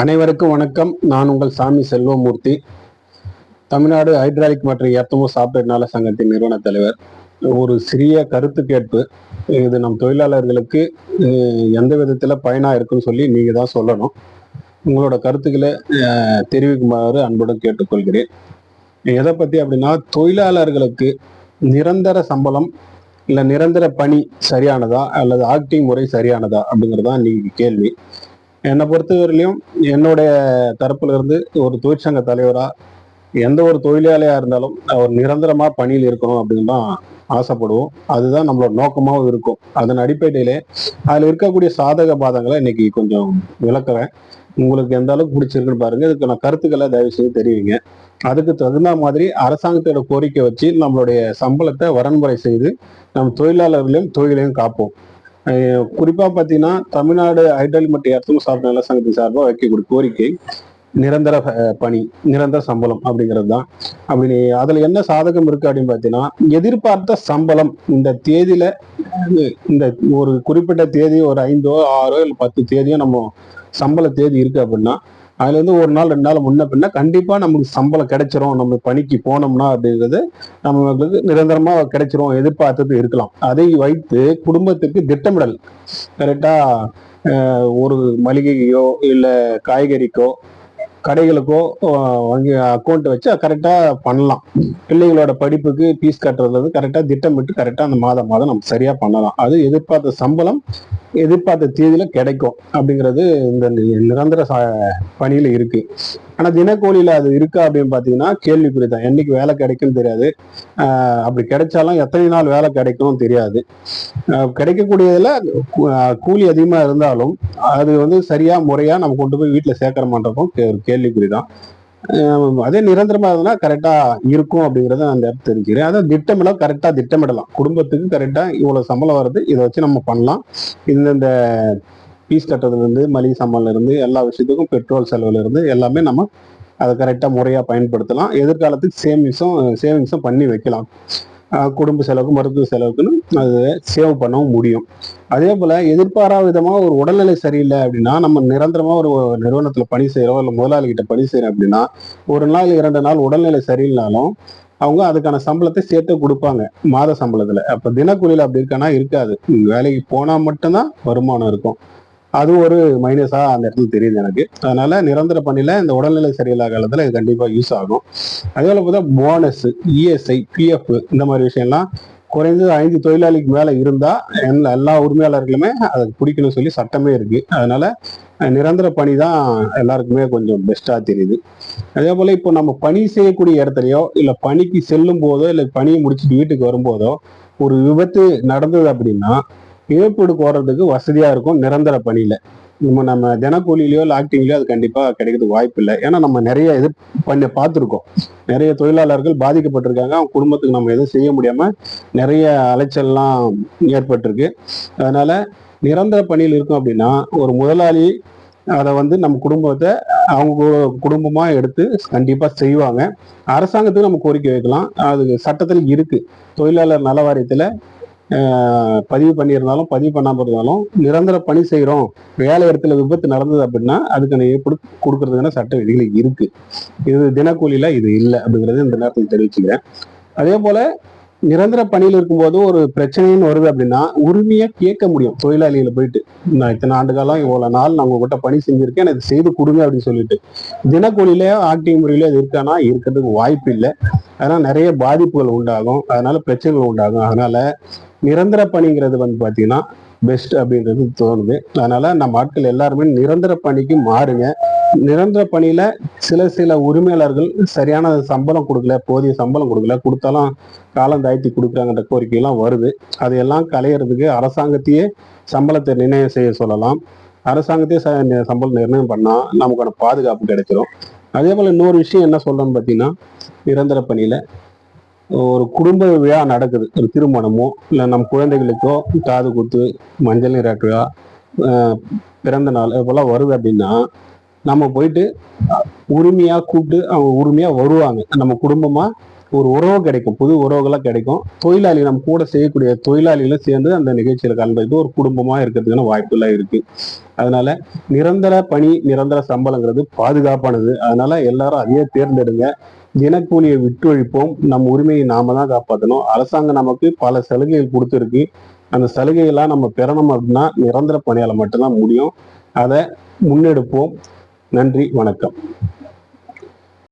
அனைவருக்கும் வணக்கம். நான் உங்கள் சாமி செல்வமூர்த்தி. தமிழ்நாடு ஹைட்ராலிக் மற்றும் எர்த்தமோ சாப்ட்வேர் நல சங்கத்தின் நிறுவன தலைவர். ஒரு சிறிய கருத்து கேட்பு. இது நம் தொழிலாளர்களுக்கு எந்த விதத்தில் பயனாக இருக்குன்னு சொல்லி நீங்கள் தான் சொல்லணும். உங்களோட கருத்துக்களை தெரிவிக்குமாறு அன்புடன் கேட்டுக்கொள்கிறேன். எதை பற்றி அப்படின்னா தொழிலாளர்களுக்கு நிரந்தர சம்பளம் இல்லை நிரந்தர பணி சரியானதா அல்லது ஆக்டிங் முறை சரியானதா அப்படிங்கிறது தான் இன்னைக்கு கேள்வி. என்னை பொறுத்தவரையிலையும் என்னுடைய தரப்புல இருந்து ஒரு தொழிற்சங்க தலைவரா எந்த ஒரு தொழிலாளியா இருந்தாலும் அவர் நிரந்தரமா பணியில் இருக்கணும் அப்படின்னு தான் ஆசைப்படுவோம். அதுதான் நம்மளோட நோக்கமாகவும் இருக்கும். அதன் அடிப்படையிலே அதுல இருக்கக்கூடிய சாதக பாதங்களை இன்னைக்கு கொஞ்சம் விளக்குறேன். உங்களுக்கு எந்த அளவுக்கு பிடிச்சிருக்குன்னு பாருங்க. இதுக்கு நான் கருத்துக்களை தயவு செய்து தெரிவிங்க. அதுக்கு தகுந்த மாதிரி அரசாங்கத்தோட கோரிக்கை வச்சு நம்மளுடைய சம்பளத்தை வரன்முறை செய்து நம் தொழிலாளர்களையும் தொழிலையும் காப்போம். குறிப்பா பாத்தீங்கன்னா தமிழ்நாடு ஹைட்ரல் மற்றும் எர்த்தம் சார்ந்த நல சங்கத்தின் சார்பாக வைக்கக்கூடிய கோரிக்கை நிரந்தர பணி நிரந்தர சம்பளம் அப்படிங்கிறது தான். அப்படி அதுல என்ன சாதகம் இருக்கு அப்படின்னு பாத்தீங்கன்னா எதிர்பார்த்த சம்பளம் இந்த தேதியில இந்த ஒரு குறிப்பிட்ட தேதி ஒரு ஐந்தோ ஆறோ இல்லை பத்து தேதியோ நம்ம சம்பள தேதி இருக்கு அப்படின்னா அதுல இருந்து ஒரு நாள் ரெண்டு நாள் முன்ன பின்ன கண்டிப்பா நமக்கு சம்பளம் கிடைச்சிரும். நம்ம பணிக்கு போனோம்னா அப்படிங்கிறது நம்மளுக்கு நிரந்தரமா கிடைச்சிரும். எதிர்பார்த்தது இருக்கலாம். அதை வைத்து குடும்பத்துக்கு திட்டமிடல். கரெக்டா ஒரு மளிகைக்கோ இல்ல காய்கறிக்கோ கடைகளுக்கோ வங்கி அக்கௌண்ட் வச்சு கரெக்டா பண்ணலாம். பிள்ளைகளோட படிப்புக்கு ஃபீஸ் கட்டுறது கரெக்டா திட்டமிட்டு கரெக்டா அந்த மாதம் மாதம் நம்ம சரியா பண்ணலாம். அது எதிர்பார்த்த சம்பளம் எதிர்பார்த்த தேதியில கிடைக்கும் அப்படிங்கிறது இந்த நிரந்தர ச- பணியில இருக்கு. ஆனா தினக்கூலியில அது இருக்கா அப்படின்னு பாத்தீங்கன்னா கேள்விக்குறி தான் என்னைக்கு வேலை கிடைக்கும்னு தெரியாது. ஆஹ் அப்படி கிடைச்சாலும் எத்தனை நாள் வேலை கிடைக்கும் தெரியாது. ஆஹ் கிடைக்கக்கூடியதுல கூலி அதிகமா இருந்தாலும் அது வந்து சரியா முறையா நம்ம கொண்டு போய் வீட்டுல சேர்க்கற மாட்டோம் கேள்விக்குறி தான் அதே நிரந்தரமா இருந்தா கரெக்டா இருக்கும் அப்படிங்கறத அந்த இடத்துல தெரிஞ்சுக்கிறேன். அதான் திட்டமிட கரெக்டா திட்டமிடலாம். குடும்பத்துக்கு கரெக்டா இவ்வளவு சம்பளம் வருது இதை வச்சு நம்ம பண்ணலாம். இந்தந்த பீஸ் கட்டுறதுல இருந்து மளிகை சாமான்ல இருந்து எல்லா விஷயத்துக்கும் பெட்ரோல் செலவுல இருந்து எல்லாமே நம்ம அதை கரெக்டாக முறையாக பயன்படுத்தலாம். எதிர்காலத்துக்கு சேமிங்ஸும் சேவிங்ஸும் பண்ணி வைக்கலாம். குடும்ப செலவுக்கு மருத்துவ செலவுக்குன்னு அது சேவ் பண்ணவும் முடியும். அதே போல் எதிர்பாராத விதமாக ஒரு உடல்நிலை சரியில்லை அப்படின்னா நம்ம நிரந்தரமாக ஒரு நிறுவனத்தில் பணி செய்கிறோம் இல்லை முதலாளிகிட்ட பணி செய்கிறோம் அப்படின்னா ஒரு நாள் இரண்டு நாள் உடல்நிலை சரியில்லைனாலும் அவங்க அதுக்கான சம்பளத்தை சேர்த்து கொடுப்பாங்க மாத சம்பளத்தில். அப்போ தினக்கூலியில் அப்படி இருக்கானா? இருக்காது. வேலைக்கு போனால் மட்டும்தான் வருமானம் இருக்கும். அது ஒரு மைனஸா அந்த இடத்துல தெரியுது எனக்கு. அதனால நிரந்தர பணியில இந்த உடல்நிலை சரியில்லாத காலத்துல இது கண்டிப்பா யூஸ் ஆகும். அதே போல பார்த்தா போனஸ் இஎஸ்ஐ பிஎஃப் இந்த மாதிரி விஷயம்லாம் குறைந்தது ஐந்து தொழிலாளிக்கு மேல இருந்தா எல்லா எல்லா உரிமையாளர்களுமே அதை பிடிக்கணும்னு சொல்லி சட்டமே இருக்கு. அதனால நிரந்தர பணி தான் எல்லாருக்குமே கொஞ்சம் பெஸ்டா தெரியுது. அதே போல இப்போ நம்ம பணி செய்யக்கூடிய இடத்துலயோ இல்ல பணிக்கு செல்லும் போதோ இல்ல பணியை முடிச்சுட்டு வீட்டுக்கு வரும்போதோ ஒரு விபத்து நடந்தது அப்படின்னா இழப்பீடு கோரதுக்கு வசதியா இருக்கும் நிரந்தர பணியில. நம்ம நம்ம தினக்கூலியிலயோ இல்லை அது கண்டிப்பா கிடைக்கிறதுக்கு வாய்ப்பு இல்லை. ஏன்னா நம்ம நிறைய இது பண்ணி பார்த்துருக்கோம். நிறைய தொழிலாளர்கள் பாதிக்கப்பட்டிருக்காங்க. அவங்க குடும்பத்துக்கு நம்ம எதுவும் செய்ய முடியாம நிறைய அலைச்சல்லாம் ஏற்பட்டிருக்கு. அதனால நிரந்தர பணியில் இருக்கும் அப்படின்னா ஒரு முதலாளி அதை வந்து நம்ம குடும்பத்தை அவங்க குடும்பமாக எடுத்து கண்டிப்பாக செய்வாங்க. அரசாங்கத்துக்கு நம்ம கோரிக்கை வைக்கலாம். அது சட்டத்தில் இருக்குது தொழிலாளர் நல பதிவு பண்ணியிருந்தாலும் பதிவு பண்ணாமல் இருந்தாலும் நிரந்தர பணி செய்கிறோம் வேலை இடத்துல விபத்து நடந்தது அப்படின்னா அதுக்கான ஏற்படு கொடுக்கறதுக்கான சட்ட விதிகள் இருக்கு. இது தினக்கூலியில இது இல்லை அப்படிங்கறது இந்த நேரத்தில் தெரிவிச்சுக்கிறேன். அதே போல நிரந்தர பணியில் இருக்கும்போது ஒரு பிரச்சனைன்னு வருது அப்படின்னா உரிமையா கேட்க முடியும். தொழிலாளிகளை போயிட்டு நான் இத்தனை ஆண்டு காலம் இவ்வளோ நாள் நான் உங்ககிட்ட பணி செஞ்சிருக்கேன் எனக்கு செய்து கொடுங்க அப்படின்னு சொல்லிட்டு தினக்கூலியில ஆக்டிங் முறையில அது இருக்கானா? இருக்கிறதுக்கு வாய்ப்பு இல்லை. அதனால நிறைய பாதிப்புகள் உண்டாகும். அதனால பிரச்சனைகள் உண்டாகும். அதனால நிரந்தர பணிங்கிறது வந்து பார்த்தீங்கன்னா பெஸ்ட் அப்படின்றது தோணுது. அதனால நம்ம ஆட்கள் எல்லாருமே நிரந்தர பணிக்கு மாறுங்க. நிரந்தர பணியில சில சில உரிமையாளர்கள் சரியான சம்பளம் கொடுக்கல போதிய சம்பளம் கொடுக்கல கொடுத்தாலும் காலம் தாழ்த்தி கொடுக்குறாங்கன்ற கோரிக்கையெல்லாம் வருது. அதையெல்லாம் கலையிறதுக்கு அரசாங்கத்தையே சம்பளத்தை நிர்ணயம் செய்ய சொல்லலாம். அரசாங்கத்தையே ச- சம்பளம் நிர்ணயம் பண்ணால் நமக்கான பாதுகாப்பு கிடைச்சிடும் அதே போல இன்னொரு விஷயம் என்ன சொல்லணும்னு பார்த்தீங்கன்னா நிரந்தர பணியில ஒரு குடும்ப விழா நடக்குது. ஒரு திருமணமோ இல்லை நம்ம குழந்தைகளுக்கோ காது குத்து மஞ்சள் நீராட்டு பிறந்த நாள் இப்போல்லாம் வருது அப்படின்னா நம்ம போயிட்டு உரிமையா கூப்பிட்டு அவங்க உரிமையா வருவாங்க. நம்ம குடும்பமா ஒரு உறவு கிடைக்கும். புது உறவுகளாக கிடைக்கும். தொழிலாளி நம்ம கூட செய்யக்கூடிய தொழிலாளிகளும் சேர்ந்து அந்த நிகழ்ச்சியில் கலந்துக்கிட்டு ஒரு குடும்பமா இருக்கிறதுக்கான வாய்ப்புலாம் இருக்கு. அதனால நிரந்தர பணி நிரந்தர சம்பளங்கிறது பாதுகாப்பானது. அதனால எல்லாரும் அதையே தேர்ந்தெடுங்க. தினக்கூலியை விட்டொழிப்போம். நம் உரிமையை நாம தான் காப்பாற்றணும் அரசாங்கம் நமக்கு பல சலுகைகள் கொடுத்துருக்கு. அந்த சலுகையெல்லாம் நம்ம பெறணும் அப்படின்னா நிரந்தர பணியால மட்டும்தான் முடியும். அதை முன்னெடுப்போம். நன்றி. வணக்கம்.